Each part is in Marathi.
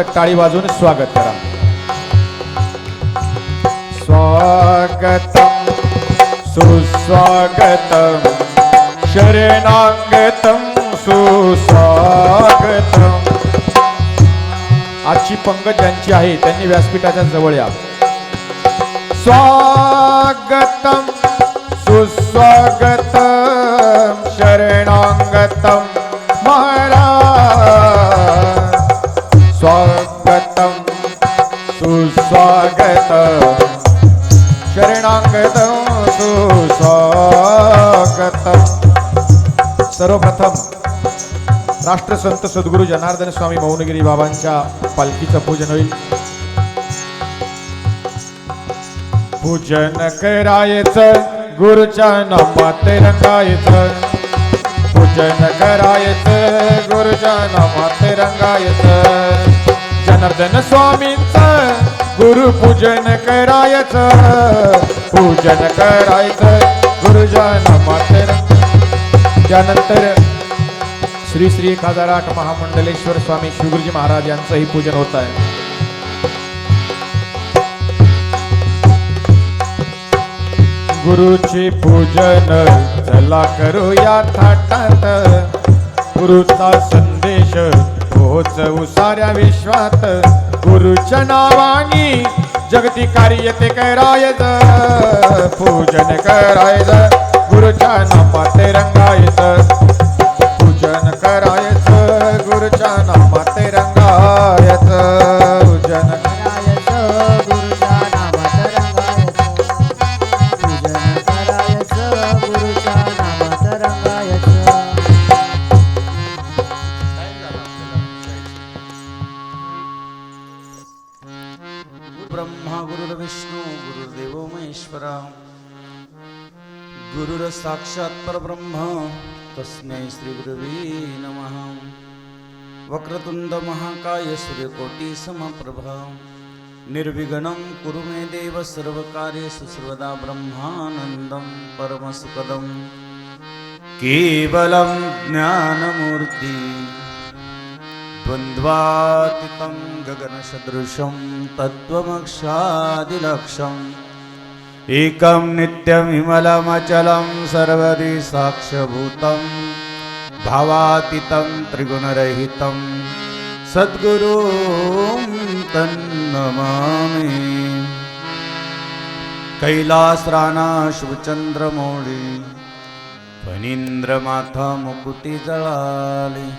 बाबाजींचं टाळी वाजवून स्वागत करा. स्वागतम सुस्वागतम शरणागतम सुस्वागतम. आजची पंगत ज्यांची आहे त्यांनी व्यासपीठाच्या जवळ या. स्वागतम सुस्वागतम शरणागतम. महाराज सुस्वागतम सुस्वागतम. सर्वप्रथम राष्ट्रसंत सद्गुरू जनार्दन स्वामी मौनगिरी बाबांच्या पालखीचं पूजन होईल. पूजन करायचं गुरुच्या नामात रंगायचं. पूजन करायचं गुरुच्या नामात रंगायचं. जनार्दन स्वामीचं गुरुपूजन करायचं पूजन करायचं गुरुजन मातेर त्यानंतर श्री श्री एक हजार आठ महामंडलेश्वर स्वामी शिवगुरुजी महाराज यांचंही पूजन होत आहे. गुरुचे पूजन चला करूया थाटात. गुरुचा संदेश पोहोचवू साऱ्या विश्वात. गुरुच्या नावानी जगती कार्य ते करायच पूजन करायचं गुरुच्या नामात रंगायचं. पूजन करायचं वक्रतुंड महाकाय सूर्यकोटी समप्रभा निर्विघ्नं कुरु मे देव सर्वकार्येषु सर्वदा ब्रह्मानन्दं परमसुखदं। केवलं ज्ञानमूर्ति द्वन्द्वातितं गगनसदृशं तत्त्वमक्षादिलक्षम् एकं नित्यं विमलमचलं सर्वदि साक्षभूतम्। भावातीतं त्रिगुणरहितं। सद्गुरुं तन्नमामि। कैलासराणा फणीन्द्रमाथा फणींद्रमाथा मुकुटी जळाली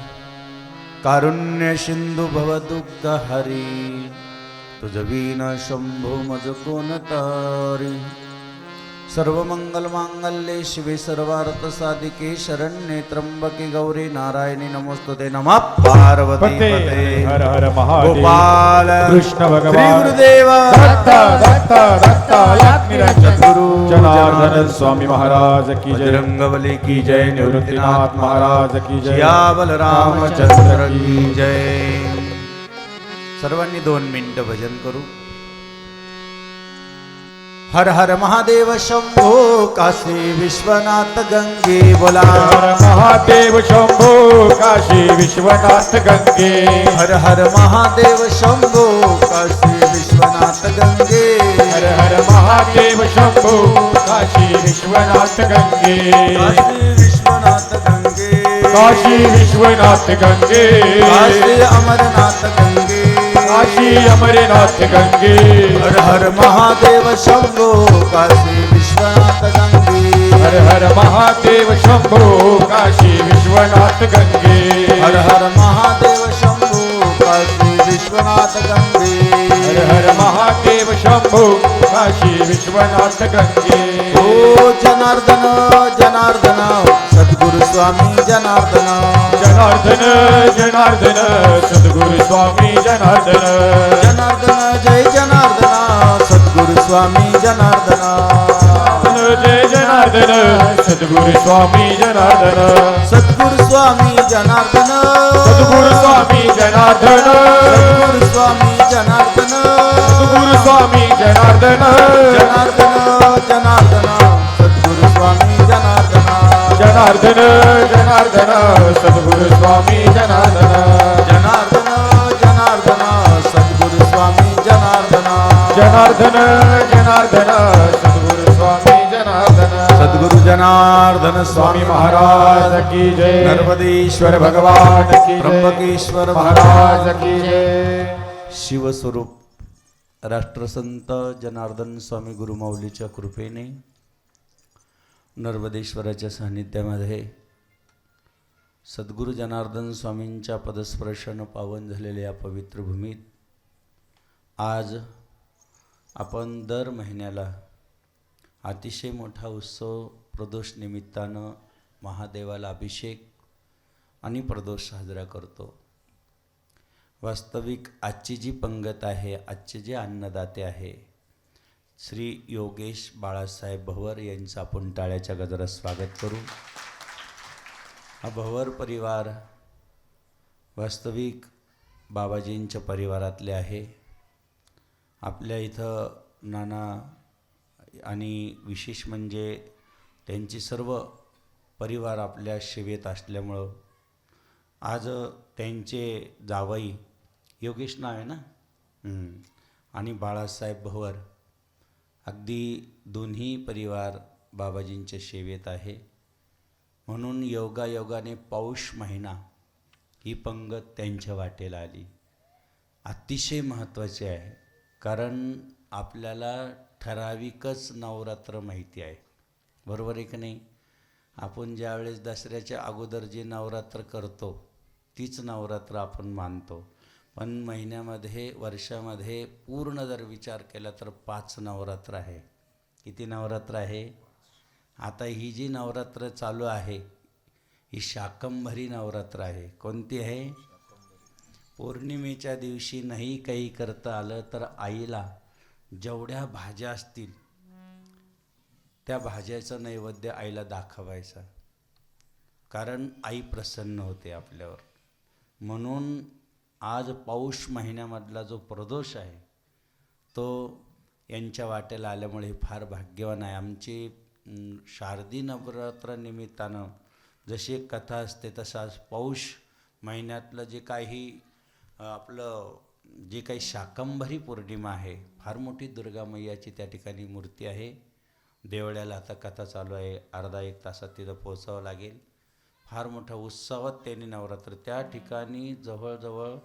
कारुण्य सिंधू भवदुःख हरी मज तारी सर्व मंगल मांगल्ये शिवे सर्वार्थ साधिके शरण्ये त्र्यंबके गौरी नारायणी नमोस्तुते नमः। पार्वती हर हर महादेव। गोपाल। कृष्ण भगवान। गुरुदेव दत्त दत्त दत्त लक्ष्मीरंजन गुरु जनार्दन स्वामी महाराज की जय। बजरंगबली की जय। निवृत्तीनाथ महाराज की जय। सियावल रामचंद्र की जय सर्वांनी दोन मिनिटं भजन करू। हर हर महादेव शंभो काशी विश्वनाथ गंगे बोला. हर महादेव शंभो काशी विश्वनाथ गंगे. हर हर महादेव शंभो काशी विश्वनाथ गंगे. हर हर महादेव शंभो काशी विश्वनाथ गंगे. काशी विश्वनाथ गंगे. काशी विश्वनाथ गंगे. काशी अमरनाथ गंगे काशी अमरनाथ गंगे। हर हर महादेव शंभो काशी विश्वनाथ गंगे। हर हर महादेव शंभो काशी विश्वनाथ गंगे। हर हर महादेव शंभो काशी विश्वनाथ गंगे। हर हर महादेव शंभो काशी विश्वनाथ गंगे। ओ जनार्दन जनार्दन सद्गुरु स्वामी जनार्दन। जनार्दन जनार्दन सद्गुरु स्वामी जनार्दन। जनार्दन जय जनार्दन सद्गुरु स्वामी जनार्दन। जय जनार्दन। जनार्दन। सद्गुरु स्वामी जनार्दन। सद्गुरु स्वामी जनार्दन। सद्गुरु स्वामी जनार्दन। सद्गुरु स्वामी जनार्दन। सद्गुरु स्वामी जनार्दन। जनार्दन जनार्दन। सद्गुरु स्वामी जनार्दन। जनार्दन जनार्दन। सद्गुरु स्वामी जनार्दन। जनार्दन जनार्दन। सद्गुरु स्वामी जनार्दन। जनार्दन जनार्दन। सद्गुरु जनार्दन स्वामी महाराज की जय। नर्मदेश्वर भगवान की. त्र्यंबकेश्वर महाराज की जय। शिवस्वरूप राष्ट्रसंत जनार्दन स्वामी गुरुमाऊलीच्या कृपेने नर्मदेश्वराच्या सान्निध्यामध्ये सद्गुरू जनार्दन स्वामींच्या पदस्पर्शानं पावन झालेल्या या पवित्र भूमीत आज आपण दर महिन्याला अतिशय मोठा उत्सव प्रदोष निमित्तानं महादेवाला अभिषेक आणि प्रदोष साजरा करतो. वास्तविक आजची जी पंगत आहे आजचे जे अन्नदाते आहे श्री योगेश बाळासाहेब भवर यांचं आपण टाळ्याच्या गजरात स्वागत करू. हा भवर परिवार वास्तविक बाबाजींच्या परिवारातले आहे. आपल्या इथं नाना आणि विशेष म्हणजे त्यांची सर्व परिवार आपल्या सेवेत असल्यामुळं आज त्यांचे जावई योगेश नाव आहे ना? आणि बाळासाहेब भवर. अगदी दोन्ही परिवार बाबाजींच्या सेवेत आहे. म्हणून योगायोगाने पौष महिना ही पंगत त्यांच्या वाटेला आली. अतिशय महत्त्वाचे आहे. कारण आपल्याला ठराविकच नवरात्र माहिती आहे. बरोबर आहे की नाही? आपण ज्यावेळेस दसऱ्याच्या अगोदर जे नवरात्र करतो तीच नवरात्र आपण मानतो. पण महिन्यामध्ये वर्षामध्ये पूर्ण जर विचार केला तर पाच नवरात्र आहे. किती नवरात्र आहे? आता ही जी नवरात्र चालू आहे ही शाकंभरी नवरात्र आहे. कोणती आहे? पौर्णिमेच्या दिवशी नाही काही करता आलं तर आईला जेवढ्या भाज्या असतील त्या भाज्याचं नैवेद्य आईला दाखवायचा. कारण आई प्रसन्न होते आपल्यावर. म्हणून आज पौष महिन्यामधला जो प्रदोष आहे तो यांच्या वाटेला आल्यामुळे हे फार भाग्यवान आहे. आमची शारदी नवरात्रानिमित्तानं जशी एक कथा असते तसाच पौष महिन्यातलं जे काही आपलं जे काही शाकंभरी पौर्णिमा आहे फार मोठी दुर्गा मैयाची त्या ठिकाणी मूर्ती आहे. देवळ्याला आता कथा चालू आहे. अर्धा एक तासात तिथं पोचावं लागेल. फार मोठ्या उत्सवात त्यांनी नवरात्र. त्या ठिकाणी जवळजवळ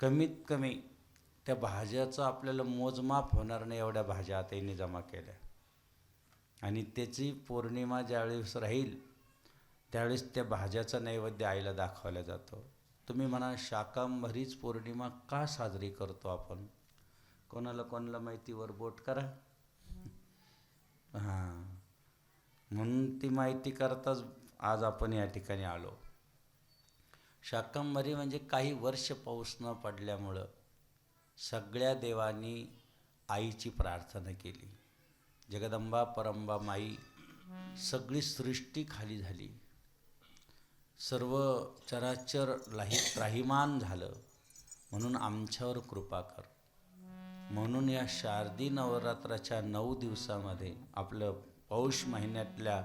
कमीत कमी त्या भाज्याचं आपल्याला मोजमाप होणार नाही एवढ्या भाज्या आता यांनी जमा केल्या. आणि त्याची पौर्णिमा ज्यावेळेस राहील त्यावेळेस त्या भाज्याचा नैवेद्य आईला दाखवला जातो. तुम्ही म्हणा शाकांभरीच पौर्णिमा का साजरी करतो आपण? कोणाला कोणाला माहितीवर बोट करा. हां. म्हणून ती माहिती करताच आज आपण या ठिकाणी आलो. शाकंभरी म्हणजे काही वर्ष पाऊस न पडल्यामुळं सगळ्या देवांनी आईची प्रार्थना केली. जगदंबा परंबा माई सगळी सृष्टी खाली झाली. सर्व चराचर लाही राहिमान झालं. म्हणून आमच्यावर कृपा कर. म्हणून या शारदी नवरात्राच्या नऊ दिवसामध्ये आपलं पौष महिन्यातल्या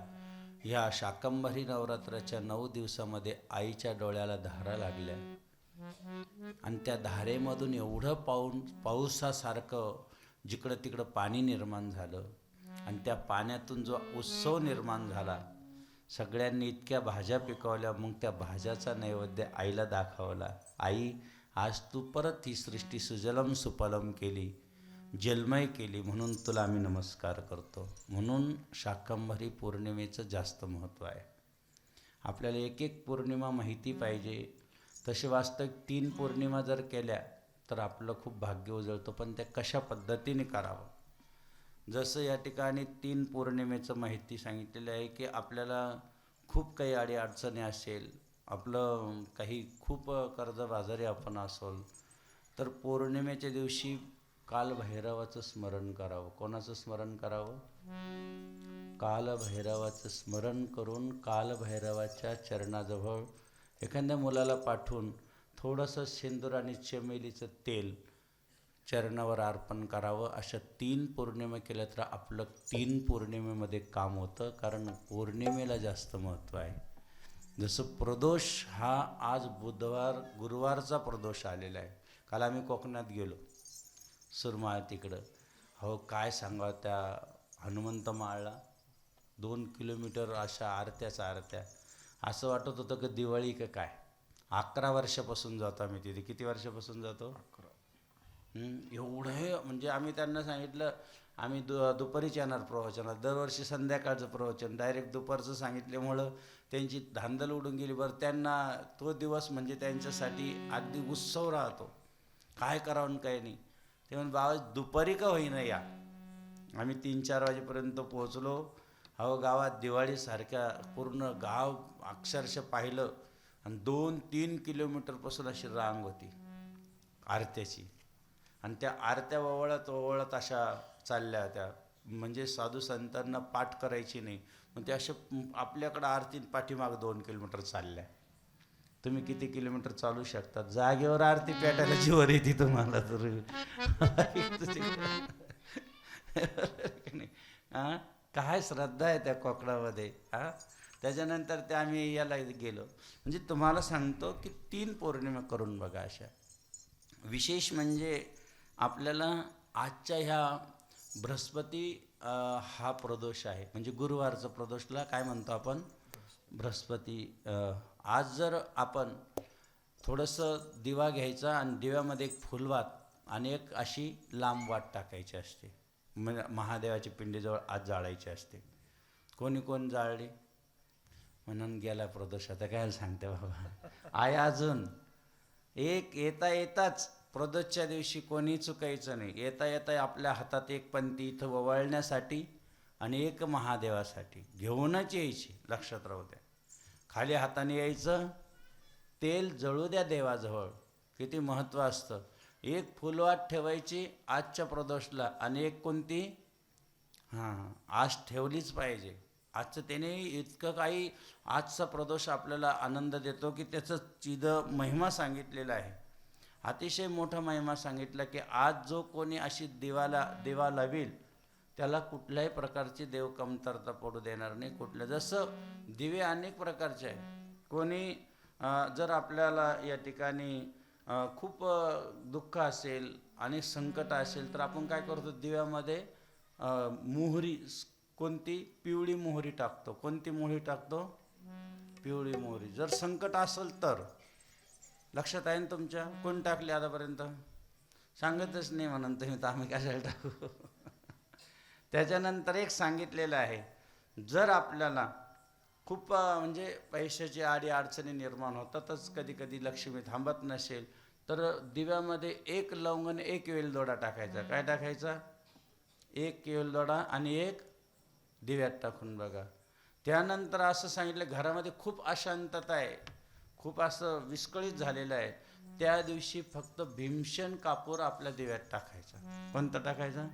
ह्या शाकंभरी नवरात्राच्या नऊ दिवसामध्ये आईच्या डोळ्याला धारा लागल्या. आणि त्या धारेमधून एवढं पाऊन पावसासारखं जिकडं तिकडं पाणी निर्माण झालं आणि त्या पाण्यातून जो उत्सव निर्माण झाला सगळ्यांनी इतक्या भाज्या पिकवल्या मग त्या भाज्याचा नैवेद्य आईला दाखवला. आई आज तू परत ही सृष्टी सुजलम सुपलम केली जलमय केली म्हणून तुला आम्ही नमस्कार करतो. म्हणून शाकंभरी पौर्णिमेचं जास्त महत्त्व आहे. आपल्याला एक एक पौर्णिमा माहिती पाहिजे. तसे वास्तविक तीन पौर्णिमा जर केल्या तर आपलं खूप भाग्य उजळतं. पण त्या कशा पद्धतीने करावं? जसं या ठिकाणी तीन पौर्णिमेचं माहिती सांगितलेलं आहे की आपल्याला खूप काही अडीअडचणी असेल आपलं काही खूप कर्जबाजारी आपण असोल तर पौर्णिमेच्या दिवशी कालभैरवाचं स्मरण करावं. कोणाचं स्मरण करावं? कालभैरवाचं स्मरण करून कालभैरवाच्या चरणाजवळ एखाद्या मुलाला पाठवून थोडंसं शेंदूर आणि चमेलीचं तेल चरणावर अर्पण करावं. अशा तीन पौर्णिमा केल्या तर आपलं तीन पौर्णिमेमध्ये काम होतं कारण पौर्णिमेला जास्त महत्त्व आहे. जसं प्रदोष हा आज बुधवार गुरुवारचा प्रदोष आलेला आहे. काल आम्ही कोकणात गेलो. सुरमाळ तिकडं. हो काय सांगावं त्या हनुमंत माळला? दोन किलोमीटर अशा आरत्याच आरत्या. असं वाटत होतं की दिवाळी का काय? अकरा वर्षापासून जातो आम्ही तिथे. किती वर्षापासून जातो? एवढं हे म्हणजे आम्ही त्यांना सांगितलं आम्ही दु दुपारीच येणार प्रवचनात दरवर्षी संध्याकाळचं प्रवचन. डायरेक्ट दुपारचं सांगितल्यामुळं त्यांची धांदल उडून गेली. बरं त्यांना तो दिवस म्हणजे त्यांच्यासाठी अगदी उत्सव राहतो. काय करावं काय नाही. ते म्हणून बाबा दुपारी का होईना या? आम्ही तीन चार वाजेपर्यंत पोहोचलो. अहो गावात दिवाळीसारख्या पूर्ण गाव अक्षरशः पाहिलं आणि दोन तीन किलोमीटरपासून अशी रांग होती आरत्याची. आणि त्या आरत्या ओवळत ओवळत अशा चालल्या होत्या. म्हणजे साधू संतांना पाठ करायची नाही. मग ते अशा आपल्याकडं आरती पाठीमाग दोन किलोमीटर चालल्या. तुम्ही किती किलोमीटर चालू शकता जागेवर आरती पेटायला जीवर येते तुम्हाला तर. हां? काय श्रद्धा आहे त्या कोकणामध्ये हां? त्याच्यानंतर ते आम्ही याला गेलो. म्हणजे तुम्हाला सांगतो की तीन पौर्णिमा करून बघा अशा. विशेष म्हणजे आपल्याला आजच्या ह्या बृहस्पती हा प्रदोष आहे. म्हणजे गुरुवारचा प्रदोषला काय म्हणतो आपण? बृहस्पती आज जर आपण थोडंसं दिवा घ्यायचा आणि दिव्यामध्ये एक फुलवात आणि एक अशी लांब वाट टाकायची असते. म महादेवाची पिंडीजवळ आज जाळायची असते. कोणी कोण जाळली? म्हणून गेला प्रदोष. आता काय सांगते बाबा? आय अजून. एक येता येताच प्रदोषच्या दिवशी कोणी चुकायचं नाही. येता येता आपल्या हातात एक पंथी इथं ववळण्यासाठी आणि एक महादेवासाठी घेऊनच यायची. लक्षात राहू द्या. खाली हाताने यायचं तेल जळू द्या देवाजवळ. किती महत्त्व असतं. एक फुलवात ठेवायची आजच्या प्रदोषला आणि एक कोणती? हां. आज ठेवलीच पाहिजे. आजचं त्याने इतकं काही आजचा प्रदोष आपल्याला आनंद देतो की त्याचं चिद महिमा सांगितलेला आहे. अतिशय मोठा महिमा सांगितला की आज जो कोणी अशी दिवाला दिवा लावील त्याला कुठल्याही प्रकारची देव कमतरता पडू देणार नाही कुठल्या. जसं दिवे अनेक प्रकारचे आहे कोणी जर आपल्याला या ठिकाणी खूप दुःख असेल आणि संकट असेल तर आपण काय करतो? दिव्यामध्ये मोहरी कोणती? पिवळी मोहरी टाकतो. कोणती मोहरी टाकतो? पिवळी मोहरी. जर संकट असेल तर लक्षात आहे ना तुमच्या? कोण टाकली आतापर्यंत? सांगतच नाही म्हणून तुम्ही तर आम्ही कशाला टाकू? त्याच्यानंतर एक सांगितलेलं आहे जर आपल्याला खूप म्हणजे पैशाची आडी अडचणी निर्माण होतातच कधी कधी लक्ष्मी थांबत नसेल तर दिव्यामध्ये एक लवंगण एक वेलदोडा टाकायचा. काय टाकायचा? एक वेलदोडा आणि एक दिव्यात टाकून बघा. त्यानंतर असं सांगितलं घरामध्ये खूप अशांतता आहे. खूप असं विस्कळीत झालेलं आहे. त्या दिवशी फक्त भीमशन कापूर आपल्या दिव्यात टाकायचा. कोणता टाकायचा?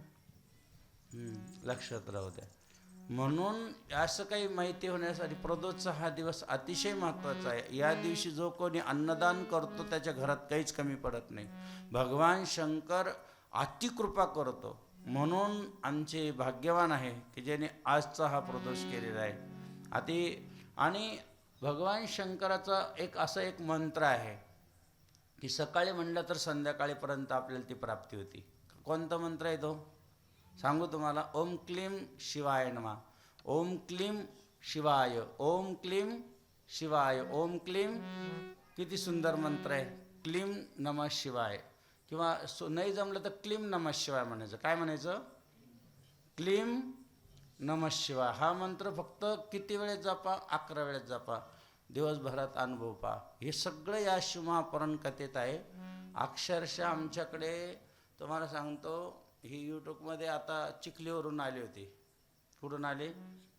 लक्षात राहू द्या. म्हणून असं काही माहिती होण्यासाठी प्रदोषचा हा दिवस अतिशय महत्त्वाचा आहे. या दिवशी जो कोणी अन्नदान करतो त्याच्या घरात काहीच कमी पडत नाही. भगवान शंकर अतिकृपा करतो. म्हणून आमचे भाग्यवान आहे की ज्याने आजचा हा प्रदोष केलेला आहे. अति आणि भगवान शंकराचा एक असा एक मंत्र आहे की सकाळी म्हणलं तर संध्याकाळीपर्यंत आपल्याला ती प्राप्ती होती. कोणता मंत्र आहे तो? सांगू तुम्हाला. ओम क्लीम शिवाय नमा. ओम क्लीम शिवाय. ओम क्लीम शिवाय. ओम क्लीम किती सुंदर मंत्र आहे. क्लीम नम शिवाय. किंवा सो नाही जमलं तर क्लीम नम शिवाय म्हणायचं. काय म्हणायचं? क्लीम नम शिवाय. हा मंत्र फक्त किती वेळेत जपा? अकरा वेळेत जपा. दिवसभरात अनुभव पा हे सगळं या शिवमहापुराण कथेत आहे. अक्षरशः आमच्याकडे तुम्हाला सांगतो ही यूट्यूबमध्ये आता चिखलीवरून आली होती. कुठून आले?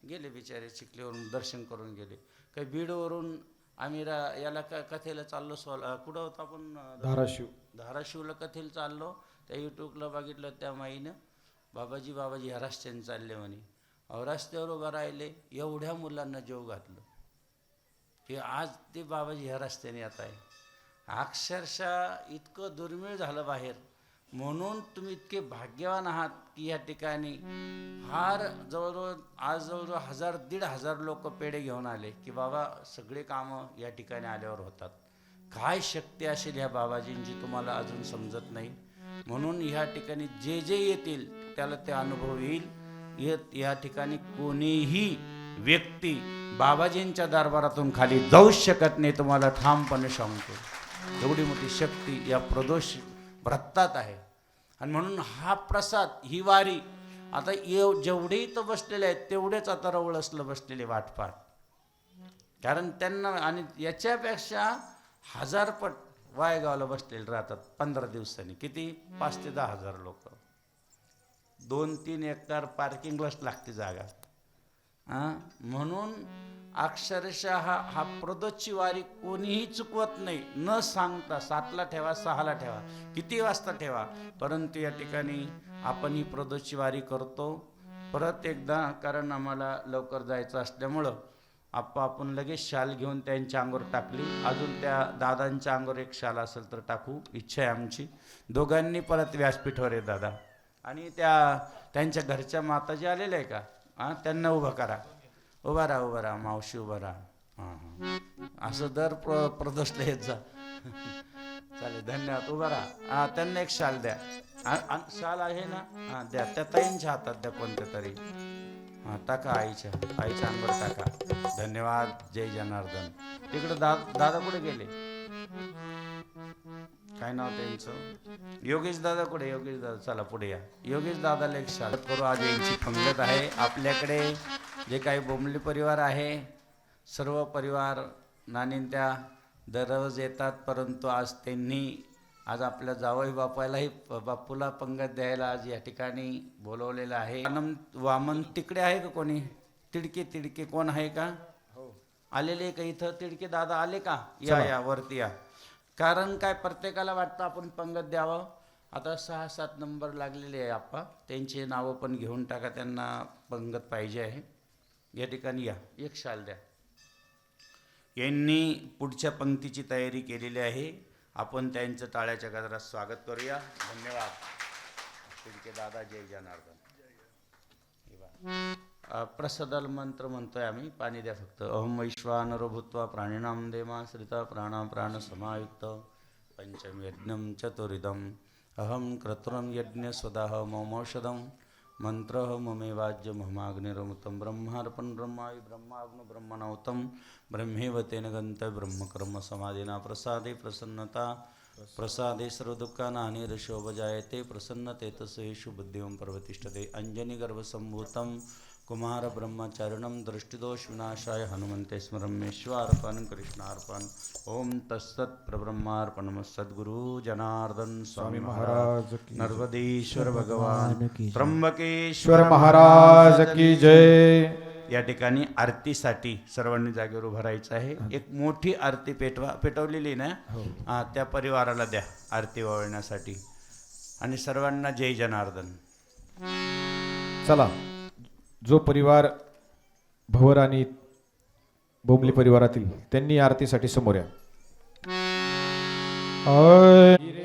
गेले बिचारे चिखलीवरून दर्शन करून गेले. काही बीडवरून आम्ही रा याला क कथेला चाललो सोल कुठं होतो आपण? धाराशिव. धाराशिवला कथेला चाललो. त्या यूट्यूबला बघितलं त्या माईनं. बाबाजी बाबाजी ह्या रस्त्याने चालले म्हणे. रस्त्यावर उभं राहिले एवढ्या मुलांना जेव घातलं. की आज ते बाबाजी ह्या रस्त्याने येत आहे अक्षरशः इतकं दुर्मिळ झालं बाहेर. म्हणून तुम्ही इतके भाग्यवान आहात की या ठिकाणी फार जवळजवळ आज जवळजवळ हजार दीड हजार लोक पेढे घेऊन आले की बाबा सगळे कामं या ठिकाणी आल्यावर होतात. काय शक्ती असेल ह्या बाबाजींची तुम्हाला अजून समजत नाही. म्हणून ह्या ठिकाणी जे जे येतील त्याला ते अनुभव येईल. या ठिकाणी कोणीही व्यक्ती बाबाजींच्या दरबारातून खाली जाऊच शकत नाही तुम्हाला ठामपणे सांगतो एवढी मोठी शक्ती या प्रदोष व्रतात आहे. आणि म्हणून हा प्रसाद ही वारी आता येव जेवढे इथं बसलेले आहेत तेवढेच आता रवळसलं बसलेले वाटपात. कारण त्यांना आणि याच्यापेक्षा हजारपट वायगावला बसलेले राहतात पंधरा दिवसांनी. किती? पाच ते दहा हजार लोक. दोन तीन एकर पार्किंगलाच लागते जागा. हां? म्हणून अक्षरशः हा हा प्रदोषची वारी कोणीही चुकवत नाही. न सांगता सातला ठेवा सहाला ठेवा किती वाजता ठेवा. परंतु या ठिकाणी आपण ही प्रदोषची वारी करतो. परत एकदा कारण आम्हाला लवकर जायचं असल्यामुळं आप्पा आपण लगेच शाल घेऊन त्यांच्या अंगावर टाकली. अजून त्या दादांच्या अंगावर एक शाल असेल तर टाकू. इच्छा आहे आमची. दोघांनी परत व्यासपीठावर आहे दादा. आणि त्या त्यांच्या घरच्या माताजी आलेल्या आहे का? हां त्यांना उभं करा. उभा राहा उभा राहा मावशी उभा राहा. हां असं दर प्र प्रदर्शन येत जा. चालेल धन्यवाद. उभा राहा. हां त्यांना एक शाल द्या. शाल आहे ना? हां द्या. त्या ताईंच्या हातात द्या कोणत्या तरी. हां टाका आईच्या. आईच्या अंगावर टाका. धन्यवाद. जय जनार्दन. तिकडं दा दादा कुठे गेले? काय नाव त्यांचं? योगेश दादा कुठे? योगेश दादा चला पुढे या. योगेश दादाला एक स्वागत करू. आज यांची पंगत आहे. आपल्याकडे जे काही बोंबली परिवार आहे सर्व परिवार नानीन त्या दररोज येतात परंतु आज त्यांनी आज आपल्या जावई बापालाही बापूला पंगत द्यायला आज या ठिकाणी बोलवलेलं आहे. वामन वामन तिकडे आहे का कोणी? तिडके तिडके कोण आहे का? आलेले का इथं? तिडके दादा आले का? या या वरती या. कारण काय प्रत्येकाला वाटतं आपण पंगत द्यावं. आता सहा सात नंबर लागलेले आहे आप्पा. त्यांची नावं पण घेऊन टाका त्यांना पंगत पाहिजे आहे. या ठिकाणी या. एक शाल द्या. यांनी पुढच्या पंक्तीची तयारी केलेली आहे. आपण त्यांचं टाळ्याच्या गजरात स्वागत करूया. धन्यवाद. तुमचे दादा जय जनार्दन. हे बघा. अ, प्रसदल मंत्र म्हणतोय आम्ही पाणी द्या फक्त. अहम वैश्वानरो भूत्वा प्राणिनाम देमाश्रिता प्राणा प्राण समायुक्त पंचम यज्ञ चतुरिदम अहम क्रतुरम यज्ञ स्वदाह ममौषधम मंत्र ममेवाज्य ममाग्निरमुतं ब्रह्मार्पण ब्रह्मायु ब्रह्माग्नु ब्रह्मणौतं ब्रह्मेव तेन गंत ब्रह्मकर्म समाधिना प्रसादे प्रसन्नता। प्रसादे सर्वदुःखानानि प्रसन्नते प्रसन्नतेतसेषु बुद्धिं पर्वतिष्ठते अञ्जनिगर्भसम्भूतं कुमार ब्रह्मचरणं दृष्टिदोष विनाशाय हनुमन्ते स्मरमेश्वार्पण कृष्णार्पण ओम तत्सत् प्रब्रह्मार्पणम सद्गुरु जनार्दन स्वामी महाराज की नर्मदेश्वर भगवान त्र्यंबकेश्वर महाराज की जय। या ठिकाणी आरतीसाठी सर्वांनी जागेवर उभं राहायचं आहे. एक मोठी आरती पेटवा पेटवलेली ना? हा, त्या परिवाराला द्या आरती वावळण्यासाठी आणि सर्वांना जय जनार्दन. चला. जो परिवार भवर आणि बोंबली परिवारातील त्यांनी आरतीसाठी समोर या.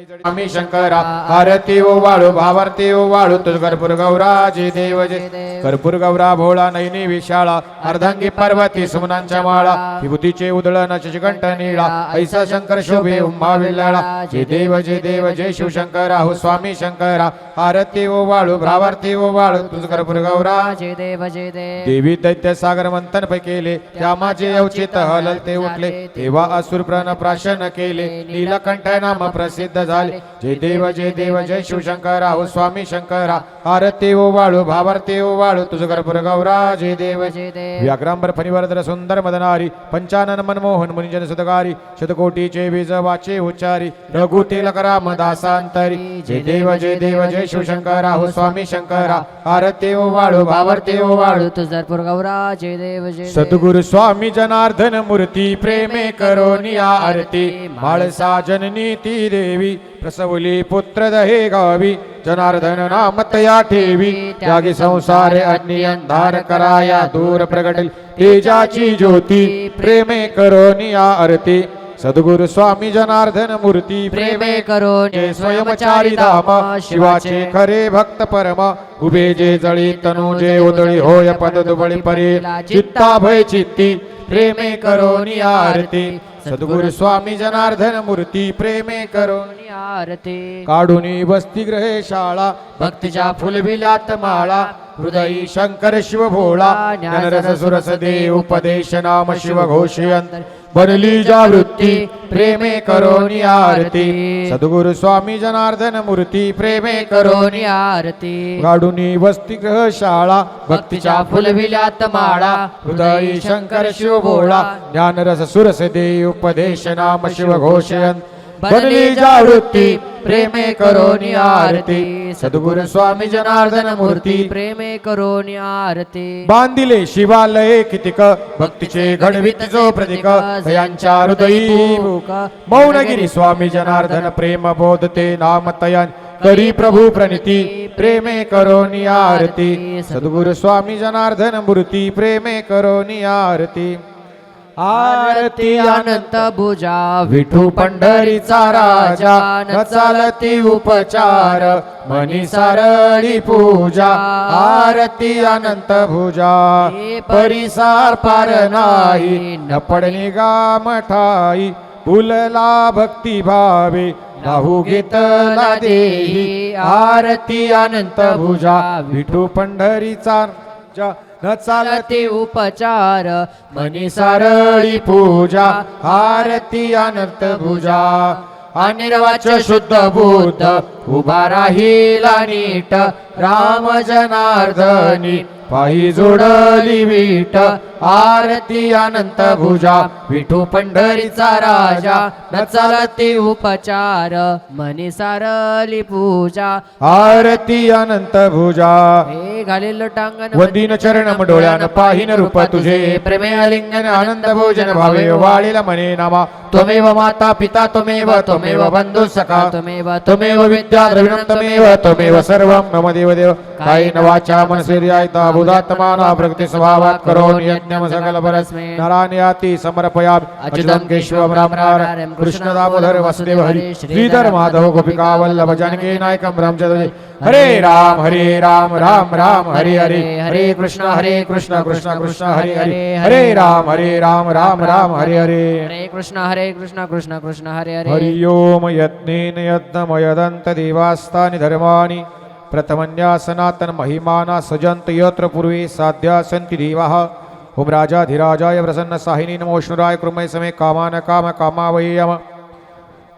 आम्ही शंकरा आरती ओ वाळू भावारती ओ वाळू तुझ कर्पूर गौरा जे देव जे कर्पूर गौरा भोळा नैनी विशाळा अर्धांगी पार्वती सुमनांच्या माळा विभूतीचे उदळण शशिकंठ निळा ऐसा शंकर शोभे उंबा विल्लाळा जे देव जे देव जय शिवशंकरा हो स्वामी शंकरा. आरती ओ वाळू भावारती ओ वाळू तुझ कर्पूर गौरा. जय देव जय देव देवी दैत्य सागर मंथन पै केले त्या माझे अवचित हलल ते उठले तेव्हा असुर प्रण प्राशन केले नीलकंठ नाम प्रसिद्ध झाले जय देव जय देव जय शिवशंकरा हो स्वामी शंकरा आरती ओ वाळू भावारती ओ वाळू तुझ कर्पूर गौरा जय देव। जय देव। व्याघ्रांबर फणिवर्धन सुंदर मदनारी पंचानन मनमोहन मुनिजन सुतकारी शतकोटीचे बीज वाचे उच्चारी रघु तिलक राम दासांतरी। जय देव जय देव जय शिवशंकरा हो स्वामी शंकरा आरती ओ वाळू भावारती ओ वाळू तुझरपूर गौरा जय देव जय सद्गुरु स्वामी जनार्दन मूर्ती प्रेमे करोनिया आरती। माळसा जननी ती देवी। प्रसवली पुत्र दहे गावी जनार्दन नामत या ठेवी. त्यागी संसारे अन्य अंधार कराया दूर प्रगटल. तेजाची ज्योती प्रेमे करोनिया आरती. सद्गुरु स्वामी जनार्दन मूर्ती प्रेमे करून स्वयंचारी धामा. शिवाचे खरे भक्त परम उभे जे जळी तनु जे उदळी होय पद दुबळी परी. चित्ता भय चित्ती प्रेमे करोनी आरती. सद्गुरु स्वामी जनार्दन मूर्ती प्रेमे करून आरती? काढूनी वसतिगृहे शाळा भक्तीच्या फुलविल्यात माळा। हृदयी शंकर शिव भोळा ज्ञानरस सुरस दे उपदेश नाम शिव घोषयंत। बनली जावृत्ती प्रेमे करोनी आरती। सद्गुरु स्वामी जनार्दन मूर्ती प्रेमे करोनी आरती। गाडुनी वस्ती ग्रह शाळा भक्तीच्या फुलविल्यात माळा। हृदयी शंकर शिव भोळा ज्ञानरस सुरस दे उपदेश नाम शिव घोषयंत। बनली जावृत्ती प्रेमे करोनी आरती सद्गुरु स्वामी जनार्दन मूर्ती प्रेमे करोनी आरती. बांधिले शिवालये कितिक भक्तीचे घडवित जो प्रतीक तयांच्या हृदयी मौनगिरी स्वामी जनार्दन प्रेम बोधते नाम तयान. करी प्रभू प्रणिती प्रेमे करोनी आरती. सद्गुरु स्वामी जनार्दन मूर्ती प्रेमे करोनी आरती. आरती अनंत भुजा विठू पंढरीचा राजा न चालती उपचार मनी सारळी पूजा आरती अनंत भुजा. परिसार पार नाही न पडणी गामठाई फुलला भक्ती भावे राहू घेतला देही. आरती अनंत भुजा विठू पंढरीचा न चालते उपचार. मनी सारळी पूजा आरती अनंत भुजा अनिर्वाच शुद्ध बुद्ध उभा राहिला नीट. राम जनार्दनी पायी जोडली वीट. आरती अनंत भुजा विठू पंढरीचा राजा न चालती उपचार मनी सारली पूजा. आरती अनंत भुजा. हे घालेल टांगण वंदीन चरण डोळ्यान पाहिन रूप तुझे. प्रेमे आलिंगन आनंद भोजन भावे वाळीला म्हणे नामा. त्वमेव माता पिता त्वमेव त्वमेव बंधु सखा. त्वमेव त्वमेव विद्या द्रविणं त्वमेव त्वमेव सर्वं. मम देव. देव कायेन वाचा मनसेर्यायता बुधात्माना प्रकृती स्वभावात करोन यज्ञम सकल परस्मे नरान्याति समर्पयामि। अच्युतं केशवं राम कृष्ण दामोदर वासुदेव हरी श्रीधर माधव गोपिका वल्लभ जानकी रामचंद्र हरे राम हरे राम राम राम हरे हरे हरे कृष्ण हरे कृष्ण कृष्ण कृष्ण हरे हरे हरे राम हरे राम राम राम हरे हरे। हरे कृष्ण हरे कृष्ण कृष्ण कृष्ण हरे हरे। हरि ओम यत्नेन यत्नमयदन्त देवास्तानि धर्माणि प्रथमन्या सनातन महिमाना सजन्त यत्र पूर्वे साध्या सन्ति देवाः। ओम राजाधिराजाय प्रसन्न साहिनी नमो विष्णुराय कृमय समे कामान काम कामावयम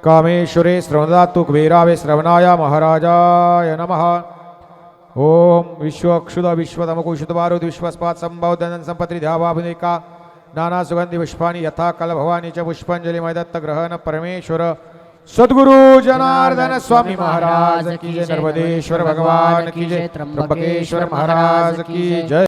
कामेश्वरे श्रवणदातु कुबेरावे श्रवणाय महाराजाय नमः। ओम विश्वक्षुद विश्वतमकुशुद बारुद विश्वस्पात संभव धन संपत्ति ध्यावाभिनेका नाना सुगंधि पुष्पाणि यथा कल भवानी च पुष्पांजलि दत्त ग्रहण परमेश्वर। सद्गुरु जनार्दन स्वामी महाराज की जय। नर्मदेश्वर भगवान की जय त्र्यंबकेश्वर महाराज की जय।